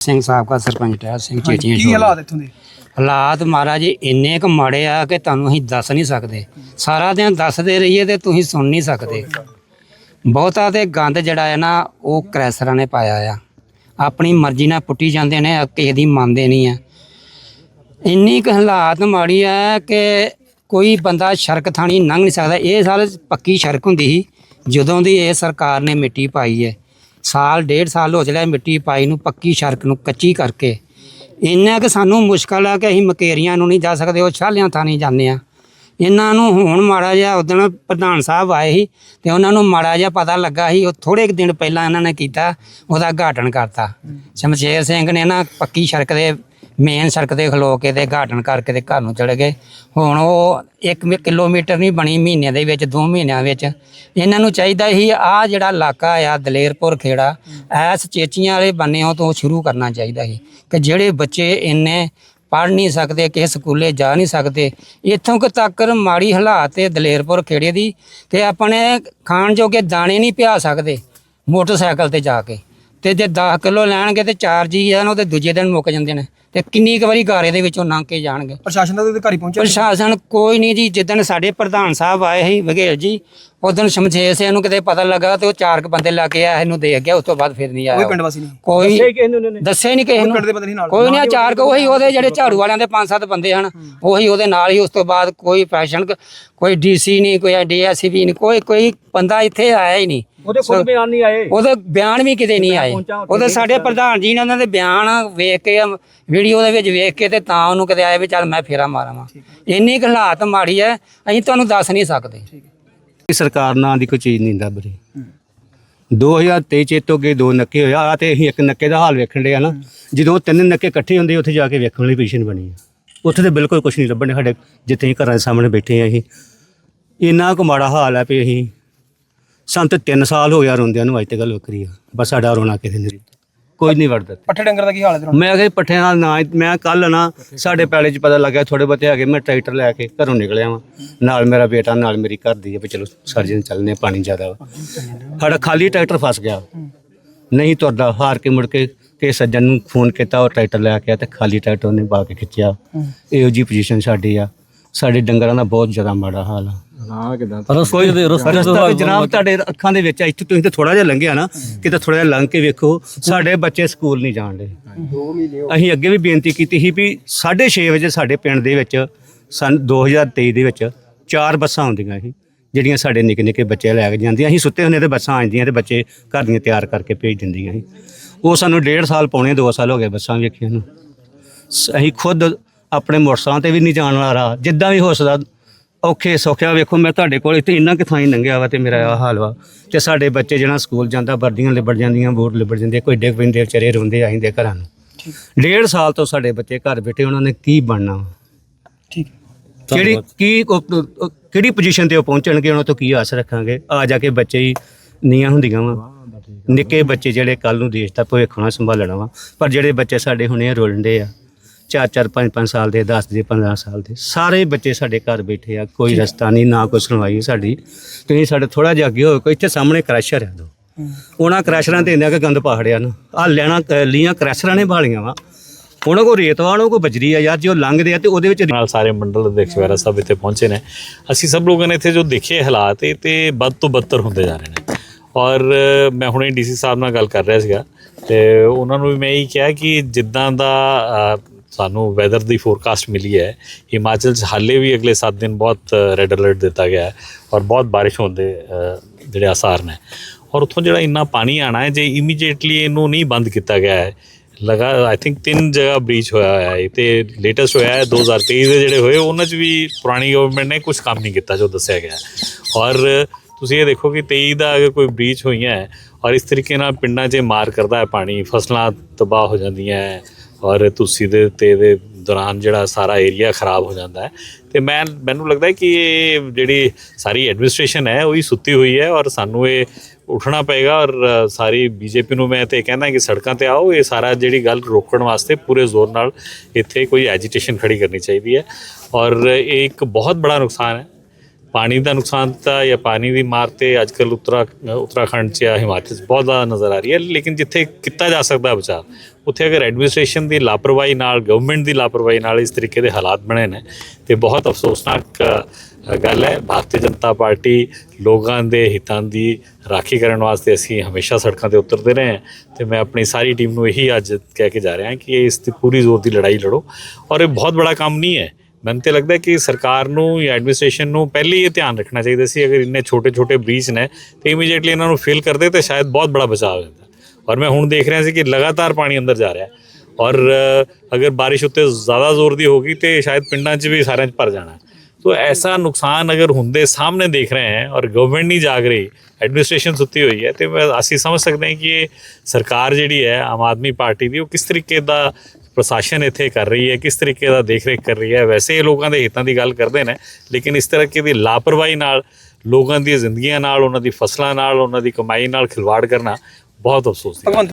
ਸਿੰਘ ਸਾਬਕਾ ਸਰਪੰਚ ਟਹਿਲ ਸਿੰਘ ਚੇਚੀਆਂ ਕੀ ਹਾਲਾਤ ਇੱਥੋਂ ਦੇ? ਹਾਲਾਤ ਮਹਾਰਾਜ ਇੰਨੇ ਕੁ ਮਾੜੇ ਆ ਕਿ ਤੁਹਾਨੂੰ ਅਸੀਂ ਦੱਸ ਨਹੀਂ ਸਕਦੇ। ਸਾਰਾ ਦਿਨ ਦੱਸਦੇ ਰਹੀਏ ਤੇ ਤੁਸੀਂ ਸੁਣ ਨਹੀਂ ਸਕਦੇ। ਬਹੁਤਾ ਤੇ ਗੰਦ ਜਿਹੜਾ ਹੈ ਨਾ ਉਹ ਕ੍ਰੈਸਰਾਂ ਨੇ ਪਾਇਆ ਆ। ਆਪਣੀ ਮਰਜ਼ੀ ਨਾਲ ਪੁੱਟੀ ਜਾਂਦੇ ਨੇ ਕਿਸੇ ਦੀ ਮੰਨਦੇ ਨਹੀਂ ਆ। ਇੰਨੀ ਕੁ ਹਾਲਾਤ ਮਾੜੀ ਆ ਕਿ ਕੋਈ ਬੰਦਾ ਸੜਕ ਥਾਣੀ ਲੰਘ ਨਹੀਂ ਸਕਦਾ। ਇਹ ਸਾਲ ਪੱਕੀ ਸੜਕ ਹੁੰਦੀ ਸੀ ਜਦੋਂ ਦੀ ਇਹ ਸਰਕਾਰ ਨੇ ਮਿੱਟੀ ਪਾਈ ਹੈ। ਸਾਲ ਡੇਢ ਸਾਲ ਹੋ ਚਲਿਆ ਮਿੱਟੀ ਪਾਈ ਨੂੰ ਪੱਕੀ ਸੜਕ ਨੂੰ ਕੱਚੀ ਕਰਕੇ। ਇੰਨਾ ਕਿ ਸਾਨੂੰ ਮੁਸ਼ਕਲ ਆ ਕਿ ਅਸੀਂ ਮਕੇਰੀਆਂ ਨੂੰ ਨਹੀਂ ਜਾ ਸਕਦੇ ਉਹ ਛਾਲਿਆਂ ਥਾਣੀ ਜਾਂਦੇ ਆ। ਇਹਨਾਂ ਨੂੰ ਹੁਣ ਮਾੜਾ ਜਿਹਾ ਉਦੋਂ ਪ੍ਰਧਾਨ ਸਾਹਿਬ ਆਏ ਸੀ ਤੇ ਉਹਨਾਂ ਨੂੰ ਮਾੜਾ ਜਿਹਾ ਪਤਾ ਲੱਗਾ ਸੀ ਉਹ ਥੋੜੇ ਦਿਨ ਪਹਿਲਾਂ ਇਹਨਾਂ ਨੇ ਕੀਤਾ ਉਹਦਾ ਘਾਟਨ ਕਰਤਾ। ਸ਼ਮਸ਼ੇਰ ਸਿੰਘ ਨੇ ਨਾ ਪੱਕੀ ਸੜਕ ਦੇ ਮੇਨ ਸੜਕ ਤੇ ਖਲੋ ਕੇ ਤੇ ਘਾਟਨ ਕਰਕੇ ਤੇ ਘਰ ਨੂੰ ਚਲੇ ਗਏ। ਹੁਣ ਉਹ 1 ਕਿਲੋਮੀਟਰ ਨਹੀਂ ਬਣੀ ਮਹੀਨੇ ਦੇ ਵਿੱਚ 2 ਮਹੀਨਿਆਂ ਵਿੱਚ। ਇਹਨਾਂ ਨੂੰ ਚਾਹੀਦਾ ਸੀ ਆ ਜਿਹੜਾ ਇਲਾਕਾ ਆ, ਦਲੇਰਪੁਰ ਖੇੜਾ, ਐਸ ਚੇਚੀਆਂ ਵਾਲੇ ਬੰਨਿਆਂ ਤੋਂ ਸ਼ੁਰੂ ਕਰਨਾ ਚਾਹੀਦਾ ਸੀ। ਕਿ ਜਿਹੜੇ ਬੱਚੇ ਇੰਨੇ ਪੜ੍ਹ ਨਹੀਂ ਸਕਦੇ, ਕਿਸੇ ਸਕੂਲੇ ਜਾ ਨਹੀਂ ਸਕਦੇ, ਇੱਥੋਂ ਕੁ ਤੱਕ ਮਾੜੀ ਹਾਲਾਤ ਹੈ ਦਲੇਰਪੁਰ ਖੇੜੇ ਦੀ ਕਿ ਆਪਣੇ ਖਾਣ ਜੋਗੇ ਦਾਣੇ ਨਹੀਂ ਪਿਆ ਸਕਦੇ ਮੋਟਰਸਾਈਕਲ ਤੇ ਜਾ ਕੇ। ਤੇ ਜੇ 10 ਕਿਲੋ ਲੈਣਗੇ ਤੇ ਚਾਰ ਜੀ ਹਨ ਨਾ ਉਹ ਤੇ ਦੂਜੇ ਦਿਨ ਮੁੱਕ ਜਾਂਦੇ ਨੇ। ਤੇ ਕਿੰਨੀ ਕੁ ਵਾਰੀ ਗਾਰੇ ਦੇ ਵਿੱਚੋਂ ਲੰਘ ਕੇ ਜਾਣਗੇ ਪ੍ਰਸ਼ਾਸਨ ਦਾ ਅਧਿਕਾਰੀ ਪਹੁੰਚਿਆ? ਪ੍ਰਸ਼ਾਸਨ ਕੋਈ ਨਹੀਂ ਜੀ ਜਿੱਦਣ ਸਾਡੇ ਪ੍ਰਧਾਨ ਸਾਹਿਬ ਆਏ ਸੀ ਵਘੇਲ ਜੀ ਉਦੋਂ ਸ਼ਮਸ਼ੇਰ ਸਿੰਘ ਨੂੰ ਕਿਤੇ ਪਤਾ ਲੱਗਾ ਤੇ ਉਹ ਚਾਰ ਕੁ ਬੰਦੇ ਲਾ ਕੇ ਆਇਆ ਇਹਨੂੰ ਦੇਖ ਗਿਆ ਉਸ ਤੋਂ ਬਾਅਦ ਫਿਰ ਨਹੀਂ ਕੋਈ ਆਇਆ ਪਿੰਡ ਵਾਸੀ ਨਹੀਂ ਕੋਈ ਦੱਸੇ ਨਹੀਂ ਕਿਸੇ ਨੂੰ। ਕੋਈ ਨਹੀਂ ਚਾਰ ਕੋ ਉਹੀ ਉਹਦੇ ਜਿਹੜੇ ਝਾੜੂ ਵਾਲਿਆਂ ਦੇ ਪੰਜ ਸੱਤ ਬੰਦੇ ਹਨ ਉਹੀ ਉਹਦੇ ਨਾਲ ਹੀ ਉਸ ਤੋਂ ਬਾਅਦ ਕੋਈ ਫੈਸ਼ਨ ਕੋਈ ਡੀਸੀ ਨਹੀਂ ਕੋਈ ਡੀਐਸਪੀ ਨਹੀਂ ਕੋਈ ਕੋਈ ਬੰਦਾ ਇੱਥੇ ਆਇਆ ਹੀ ਨਹੀਂ। ਉਹਦੇ ਕੋਈ ਬਿਆਨ ਨਹੀਂ ਆਏ। ਉਹਦੇ ਬਿਆਨ ਵੀ ਕਿਤੇ ਨਹੀਂ ਆਏ। ਉਹਦੇ ਸਾਡੇ ਪ੍ਰਧਾਨ ਜੀ ਨੇ ਉਹਨਾਂ ਦੇ ਬਿਆਨ ਵੇਖ ਕੇ ਵੀਡੀਓ ਦੇ ਵਿੱਚ ਵੇਖ ਕੇ ਤੇ ਤਾਂ ਉਹਨੂੰ ਕਿਤੇ ਆਏ ਵੀ ਚੱਲ ਮੈਂ ਫੇਰਾ ਮਾਰਾਂਵਾ। ਇੰਨੀ ਕੁ ਹਾਲਾਤ ਮਾੜੀ ਹੈ ਅਸੀਂ ਤੁਹਾਨੂੰ ਦੱਸ ਨਹੀਂ ਸਕਦੇ। ਸਰਕਾਰ ਨਾਂ ਦੀ ਕੋਈ ਚੀਜ਼ ਨਹੀਂ ਲੱਭ ਰਹੀ 2023 ਚ ਇਹ ਤੋਂ ਅੱਗੇ ਦੋ ਨੱਕੇ ਹੋਇਆ ਆ ਤੇ ਅਸੀਂ ਇੱਕ ਨੱਕੇ ਦਾ ਹਾਲ ਵੇਖਣ ਦੇ ਆ ਨਾ ਜਦੋਂ ਤਿੰਨ ਨੱਕੇ ਇਕੱਠੇ ਹੁੰਦੇ ਉੱਥੇ ਜਾ ਕੇ ਵੇਖਣ ਵਾਲੀ ਪੋਜੀਸ਼ਨ ਬਣੀ ਆ। ਉੱਥੇ ਤੇ ਬਿਲਕੁਲ ਕੁਝ ਨਹੀਂ ਲੱਭਣੇ ਸਾਡੇ ਜਿੱਥੇ ਅਸੀਂ ਘਰਾਂ ਦੇ ਸਾਹਮਣੇ ਬੈਠੇ ਆ ਅਸੀਂ। ਇੰਨਾ ਕੁ ਮਾੜਾ ਹਾਲ ਹੈ ਵੀ ਅਸੀਂ ਸੰਤ 3 ਸਾਲ ਹੋ ਗਿਆ ਰੋਂਦਿਆਂ ਨੂੰ ਅੱਜ ਤੇ ਗੱਲ ਵੱਖਰੀ ਆ ਬਸ ਸਾਡਾ ਰੋਣਾ ਕਿਸੇ ਨੇ ਨਹੀਂ। ਕੋਈ ਨਹੀਂ ਵੜਦਾ ਪੱਠੇ ਡੰਗਰ ਦਾ ਕੀ ਹਾਲ ਹੈ ਤੇਰਾ? ਮੈਂ ਕਿਹਾ ਜੀ ਪੱਠਿਆਂ ਨਾਲ ਨਾ ਮੈਂ ਕੱਲ ਨਾ ਸਾਡੇ ਪੈਲੇ 'ਚ ਪਤਾ ਲੱਗਾ ਥੋੜੇ ਬਹੁਤੇ ਹੈਗੇ ਮੈਂ ਟਰੈਕਟਰ ਲੈ ਕੇ ਘਰੋਂ ਨਿਕਲਿਆ ਵਾਂ। ਨਾਲ ਮੇਰਾ ਬੇਟਾ ਨਾਲ ਮੇਰੀ ਘਰ ਦੀ ਹੈ ਵੀ ਚਲੋ ਸਰਜਨ ਚੱਲਨੇ ਪਾਣੀ ਜ਼ਿਆਦਾ ਵਾ। ਸਾਡਾ ਖਾਲੀ ਟਰੈਕਟਰ ਫਸ ਗਿਆ। ਨਹੀਂ ਤੁਰਦਾ ਹਾਰ ਕੇ ਮੁੜ ਕੇ ਕਿ ਸੱਜਣ ਨੂੰ ਫੋਨ ਕੀਤਾ ਉਹ ਟਰੈਕਟਰ ਲੈ ਕੇ ਆ ਤੇ ਖਾਲੀ ਟਰੈਕਟਰ ਉਹਨੇ ਪਾ ਕੇ ਖਿੱਚਿਆ। ਇਹੋ ਜੀ ਪੋਜੀਸ਼ਨ ਸਾਡੀ ਆ। ਸਾਡੇ ਡੰਗਰਾਂ ਦਾ ਬਹੁਤ ਜ਼ਿਆਦਾ ਮਾੜਾ ਹਾਲ ਆ। ਕੋਈ ਰਸਤਾ ਵੀ ਜਨਾਬ ਤੁਹਾਡੇ ਅੱਖਾਂ ਦੇ ਵਿੱਚ ਆ, ਇੱਥੇ ਤੁਸੀਂ ਤੇ ਥੋੜਾ ਜਿਹਾ ਲੰਘਿਆ ਨਾ ਕਿਤੇ ਥੋੜਾ ਜਿਹਾ ਲੰਘ ਕੇ ਵੇਖੋ ਸਾਡੇ ਬੱਚੇ ਸਕੂਲ ਨਹੀਂ ਜਾਣਦੇ ਅਸੀਂ ਅੱਗੇ ਵੀ ਬੇਨਤੀ ਕੀਤੀ ਸੀ ਵੀ 6:30 ਵਜੇ ਸਾਡੇ ਪਿੰਡ ਦੇ ਵਿੱਚ ਸਨ 2023 ਦੇ ਵਿੱਚ ਚਾਰ ਬੱਸਾਂ ਆਉਂਦੀਆਂ ਸੀ ਜਿਹੜੀਆਂ ਸਾਡੇ ਨਿੱਕੇ ਨਿੱਕੇ ਬੱਚੇ ਲੈ ਕੇ ਜਾਂਦੀਆਂ ਅਸੀਂ ਸੁੱਤੇ ਹੁੰਦੇ ਤੇ ਬੱਸਾਂ ਆ ਜਾਂਦੀਆਂ ਤੇ ਬੱਚੇ ਘਰ ਦੀਆਂ ਤਿਆਰ ਕਰਕੇ ਭੇਜ ਦਿੰਦੀਆਂ ਸੀ। ਉਹ ਸਾਨੂੰ ਡੇਢ ਸਾਲ ਪੌਣੇ 2 ਸਾਲ ਹੋ ਗਏ ਬੱਸਾਂ ਵੇਖੀਆਂ ਨੂੰ। ਸ- ਅਸੀਂ ਖੁਦ ਆਪਣੇ ਮੋਟਰਸਾਈਕਲ ਤੇ ਵੀ ਨਹੀਂ ਜਾਣ ਵਾਲਾ ਰਾਹ ਜਿੱਦਾਂ ਵੀ ਹੋ ਸਕਦਾ ਔਖੇ ਸੌਖਿਆ ਵੇਖੋ ਮੈਂ ਤੁਹਾਡੇ ਕੋਲ ਇੱਥੇ ਇੰਨਾ ਕਿ ਥਾਂ ਹੀ ਲੰਘਿਆ ਵਾ ਤੇ ਮੇਰਾ ਆਹ ਹਾਲ ਵਾ ਤੇ ਸਾਡੇ ਬੱਚੇ ਜਿਹੜਾ ਸਕੂਲ ਜਾਂਦਾ ਵਰਦੀਆਂ ਲਿਬੜ ਜਾਂਦੀਆਂ ਬੋਰਡ ਲਿਬੜ ਜਾਂਦੇ ਕੋਈ ਡਿੱਗ ਪੈਂਦੇ ਵਿਚਾਰੇ ਰੋਂਦੇ ਆਈਂਦੇ ਘਰਾਂ ਨੂੰ। ਡੇਢ ਸਾਲ ਤੋਂ ਸਾਡੇ ਬੱਚੇ ਘਰ ਬੈਠੇ ਉਹਨਾਂ ਨੇ ਕੀ ਬਣਨਾ ਵਾ? ਠੀਕ। ਕਿਹੜੀ ਕੀ ਕਿਹੜੀ ਪੋਜੀਸ਼ਨ ਤੇ ਉਹ ਪਹੁੰਚਣਗੇ ਉਹਨਾਂ ਤੋਂ ਕੀ ਆਸ ਰੱਖਾਂਗੇ? ਆ ਜਾ ਕੇ ਬੱਚੇ ਹੀ ਨੀਆਂ ਹੁੰਦੀਆਂ ਵਾ। ਨਿੱਕੇ ਬੱਚੇ ਜਿਹੜੇ ਕੱਲ ਨੂੰ ਦੇਸ਼ ਦਾ ਭਵਿੱਖ ਹੋਣਾ ਸੰਭਾਲਣਾ ਵਾ। ਪਰ ਜਿਹੜੇ ਬੱਚੇ ਸਾਡੇ ਹੁਣੇ ਰੋਲਦੇ ਆ ਚਾਰ ਚਾਰ ਪੰਜ ਪੰਜ ਸਾਲ ਦੇ 10 ਦੇ 15 ਸਾਲ ਦੇ। ਸਾਰੇ ਬੱਚੇ ਸਾਡੇ ਘਰ ਬੈਠੇ ਆ ਕੋਈ ਰਸਤਾ ਨਹੀਂ ਨਾ ਕੋਈ ਸੁਣਵਾਈ ਸਾਡੀ। ਤੁਸੀਂ ਸਾਡੇ ਥੋੜਾ ਜਿਹਾ ਅੱਗੇ ਹੋਏ ਕੋਈ ਇੱਥੇ ਸਾਹਮਣੇ ਕ੍ਰੈਸ਼ਰ ਆ ਦੋ। ਉਹਨਾਂ ਕ੍ਰੈਸ਼ਰਾਂ ਤੇ ਇੰਨਾ ਕਿ ਗੰਦ ਪਾੜਿਆ ਨਾ। ਆ ਲੈਣਾ ਲੀਆਂ ਕ੍ਰੈਸ਼ਰਾਂ ਨੇ ਭਾਲੀਆਂ ਵਾ। ਉਹਨਾਂ ਕੋ ਰੇਤ ਵਾ ਉਹਨਾਂ ਕੋ ਬਜਰੀ ਆ ਯਾਰ ਜੇ ਲੰਘਦੇ ਆ ਤੇ ਉਹਦੇ ਵਿੱਚ ਨਾਲ ਸਾਰੇ ਮੰਡਲ ਅਧਿਕਸ਼ ਵਗੈਰਾ ਸਭ ਇੱਥੇ ਪਹੁੰਚੇ ਨੇ। ਅਸੀਂ ਸਭ ਲੋਕਾਂ ਨੇ ਇੱਥੇ ਜੋ ਦੇਖੇ ਹਾਲਾਤ ਇਹ ਤੇ ਵੱਧ ਤੋਂ ਬੱਤਰ ਹੁੰਦੇ ਜਾ ਰਹੇ ਨੇ। ਔਰ ਮੈਂ ਹੁਣੇ ਡੀਸੀ ਸਾਹਿਬ ਨਾਲ ਗੱਲ ਕਰ ਰਿਹਾ ਸੀਗਾ ਤੇ ਉਹਨਾਂ ਨੂੰ ਵੀ ਮੈਂ ਇਹੀ ਕਿਹਾ ਕਿ ਜਿੱਦਾਂ ਦਾ ਸਾਨੂੰ ਵੈਦਰ ਦੀ ਫੋਰਕਾਸਟ ਮਿਲੀ ਹੈ। ਹਿਮਾਚਲ 'ਚ ਹਾਲੇ ਵੀ ਅਗਲੇ 7 ਦਿਨ ਬਹੁਤ ਰੈੱਡ ਅਲਰਟ ਦਿੱਤਾ ਗਿਆ ਹੈ ਔਰ ਬਹੁਤ ਬਾਰਿਸ਼ ਹੋਣ ਦੇ ਜਿਹੜੇ ਆਸਾਰ ਨੇ। ਔਰ ਉੱਥੋਂ ਜਿਹੜਾ ਇੰਨਾ ਪਾਣੀ ਆਣਾ ਹੈ, ਜੇ ਇਮੀਡੀਏਟਲੀ ਇਹਨੂੰ ਨਹੀਂ ਬੰਦ ਕੀਤਾ ਗਿਆ ਹੈ, ਲਗਾ ਆਈ ਥਿੰਕ ਤਿੰਨ ਜਗ੍ਹਾ ਬ੍ਰੀਚ ਹੋਇਆ ਹੋਇਆ ਹੈ। ਤੇ ਲੇਟੈਸਟ ਹੋਇਆ ਹੈ 2023 ਦੇ ਜਿਹੜੇ ਹੋਏ, ਉਹਨਾਂ 'ਚ ਵੀ ਪੁਰਾਣੀ ਗਵਰਨਮੈਂਟ ਨੇ ਕੁਝ ਕੰਮ ਨਹੀਂ ਕੀਤਾ ਜੋ ਦੱਸਿਆ ਗਿਆ ਔਰ ਤੁਸੀਂ ਇਹ ਦੇਖੋ ਕਿ 23 ਦਾ ਅਗਰ ਕੋਈ ਬ੍ਰੀਚ ਹੋਈਆਂ ਹੈ, ਔਰ ਇਸ ਤਰੀਕੇ ਨਾਲ ਪਿੰਡਾਂ 'ਚ ਮਾਰ ਕਰਦਾ ਹੈ ਪਾਣੀ, ਫਸਲਾਂ ਤਬਾਹ ਹੋ ਜਾਂਦੀਆਂ ਹੈ ਔਰ ਤੁਸੀਂ ਦੇ ਤੇ ਦੇ ਦੌਰਾਨ ਜਿਹੜਾ ਸਾਰਾ ਏਰੀਆ ਖਰਾਬ ਹੋ ਜਾਂਦਾ ਹੈ। ਤੇ ਮੈਂ ਮੈਨੂੰ ਲੱਗਦਾ ਹੈ ਕਿ ਇਹ ਜਿਹੜੀ ਸਾਰੀ ਐਡਮਿਨਿਸਟ੍ਰੇਸ਼ਨ ਹੈ ਉਹ ਹੀ ਸੁੱਤੀ ਹੋਈ ਹੈ ਔਰ ਸਾਨੂੰ ਇਹ ਉੱਠਣਾ ਪਏਗਾ ਔਰ ਅ, ਸਾਰੀ ਬੀਜੇਪੀ ਨੂੰ ਮੈਂ ਤੇ ਕਹਿੰਦਾ ਕਿ ਸੜਕਾਂ ਤੇ ਆਓ। ਇਹ ਸਾਰਾ ਜਿਹੜੀ ਗੱਲ ਰੋਕਣ ਵਾਸਤੇ ਪੂਰੇ ਜ਼ੋਰ ਨਾਲ ਇੱਥੇ ਕੋਈ ਐਜੀਟੇਸ਼ਨ ਖੜੀ ਕਰਨੀ ਚਾਹੀਦੀ ਹੈ। ਔਰ ਇਹ ਇੱਕ ਬਹੁਤ ਬੜਾ ਨੁਕਸਾਨ ਹੈ। ਪਾਣੀ ਦਾ ਨੁਕਸਾਨ ਤਾਂ ਜਾਂ ਪਾਣੀ ਦੀ ਮਾਰ ਤੇ ਅੱਜਕੱਲ ਉੱਤਰਾ, ਉੱਤਰਾਖੰਡ 'ਚ ਜਾਂ ਹਿਮਾਚਲ 'ਚ ਬਹੁਤ ਜ਼ਿਆਦਾ ਨਜ਼ਰ ਆ ਰਹੀ ਹੈ। ਲੇਕਿਨ ਜਿੱਥੇ ਕੀਤਾ ਜਾ ਸਕਦਾ ਬਚਾਅ, ਉੱਥੇ ਅਗਰ ਐਡਮਿਨਿਸਟ੍ਰੇਸ਼ਨ ਦੀ ਲਾਪਰਵਾਹੀ ਨਾਲ ਗਵਰਨਮੈਂਟ ਦੀ ਲਾਪਰਵਾਹੀ ਨਾਲ ਇਸ ਤਰੀਕੇ ਦੇ ਹਾਲਾਤ ਬਣੇ ਨੇ, ਤੇ ਬਹੁਤ ਅਫਸੋਸਨਾਕ ਗੱਲ ਹੈ। ਭਾਰਤੀ ਜਨਤਾ ਪਾਰਟੀ ਲੋਕਾਂ ਦੇ ਹਿੱਤਾਂ ਦੀ ਰਾਖੀ ਕਰਨ ਵਾਸਤੇ ਅਸੀਂ ਹਮੇਸ਼ਾ ਸੜਕਾਂ ਤੇ ਉਤਰਦੇ ਰਹੇ ਹਾਂ ਤੇ ਮੈਂ ਆਪਣੀ ਸਾਰੀ ਟੀਮ ਨੂੰ ਇਹੀ ਅੱਜ ਕਹਿ ਕੇ ਜਾ ਰਿਹਾ ਕਿ ਇਸ ਤੇ ਪੂਰੀ ਜ਼ੋਰ ਦੀ ਲੜਾਈ ਲੜੋ। ਔਰ ਇਹ ਬਹੁਤ ਬੜਾ ਕੰਮ ਨਹੀਂ ਹੈ। ਮੈਨੂੰ ਤੇ ਲੱਗਦਾ ਕਿ ਸਰਕਾਰ ਨੂੰ ਜਾਂ ਐਡਮਿਨਿਸਟ੍ਰੇਸ਼ਨ ਨੂੰ ਪਹਿਲੇ ਇਹ ਧਿਆਨ ਰੱਖਣਾ ਚਾਹੀਦਾ ਸੀ, ਅਗਰ ਇੰਨੇ ਛੋਟੇ-ਛੋਟੇ ਬ੍ਰੀਚ ਨੇ, ਤੇ ਇਮੀਡੀਏਟਲੀ ਇਹਨਾਂ ਨੂੰ ਫਿਲ ਕਰਦੇ ਤੇ ਸ਼ਾਇਦ ਬਹੁਤ ਬੜਾ ਬਚਾਅ ਹੋ ਜਾਂਦਾ। ਔਰ ਮੈਂ ਹੁਣ ਦੇਖ ਰਿਹਾ ਸੀ ਕਿ ਲਗਾਤਾਰ ਪਾਣੀ ਅੰਦਰ ਜਾ ਰਿਹਾ ਔਰ ਅਗਰ ਬਾਰਿਸ਼ ਉੱਤੇ ਜ਼ਿਆਦਾ ਜ਼ੋਰ ਦੀ ਹੋ ਗਈ ਤੇ ਸ਼ਾਇਦ ਪਿੰਡਾਂ 'ਚ ਵੀ ਸਾਰਿਆਂ 'ਚ ਭਰ ਜਾਣਾ ਤੋ ਐਸਾ ਨੁਕਸਾਨ ਅਗਰ ਹੁੰਦੇ ਸਾਹਮਣੇ ਦੇਖ ਰਹੇ ਹੈ ਔਰ ਗਵਰਨਮੈਂਟ ਨਹੀਂ ਜਾਗ ਰਹੀ ਐਡਮਿਨਿਸਟ੍ਰੇਸ਼ਨ ਸੁੱਤੀ ਹੋਈ ਹੈ, ਤੇ ਅਸੀਂ ਸਮਝ ਸਕਦੇ ਹਾਂ ਕਿ ਸਰਕਾਰ ਜਿਹੜੀ ਹੈ, ਆਮ ਆਦਮੀ ਪਾਰਟੀ ਦੀ, ਉਹ ਕਿਸ ਤਰੀਕੇ ਦਾ ਪ੍ਰਸ਼ਾਸਨ ਇੱਥੇ ਕਰ ਰਹੀ ਹੈ, ਕਿਸ ਤਰੀਕੇ ਦਾ ਦੇਖ ਰੇਖ ਕਰ ਰਹੀ ਹੈ, ਵੈਸੇ ਇਹ ਲੋਕਾਂ ਦੇ ਹਿੱਤਾਂ ਦੀ ਗੱਲ ਕਰਦੇ ਨੇ, ਲੇਕਿਨ ਇਸ ਤਰ੍ਹਾਂ ਦੀ ਲਾਪਰਵਾਹੀ ਨਾਲ, ਲੋਕਾਂ ਦੀਆਂ ਜ਼ਿੰਦਗੀਆਂ ਨਾਲ, ਉਹਨਾਂ ਦੀ ਫਸਲਾਂ ਨਾਲ, ਉਹਨਾਂ ਦੀ ਕਮਾਈ ਨਾਲ ਖਿਲਵਾੜ ਕਰਨਾ ਬਹੁਤ ਅਫਸੋਸ ਦੀ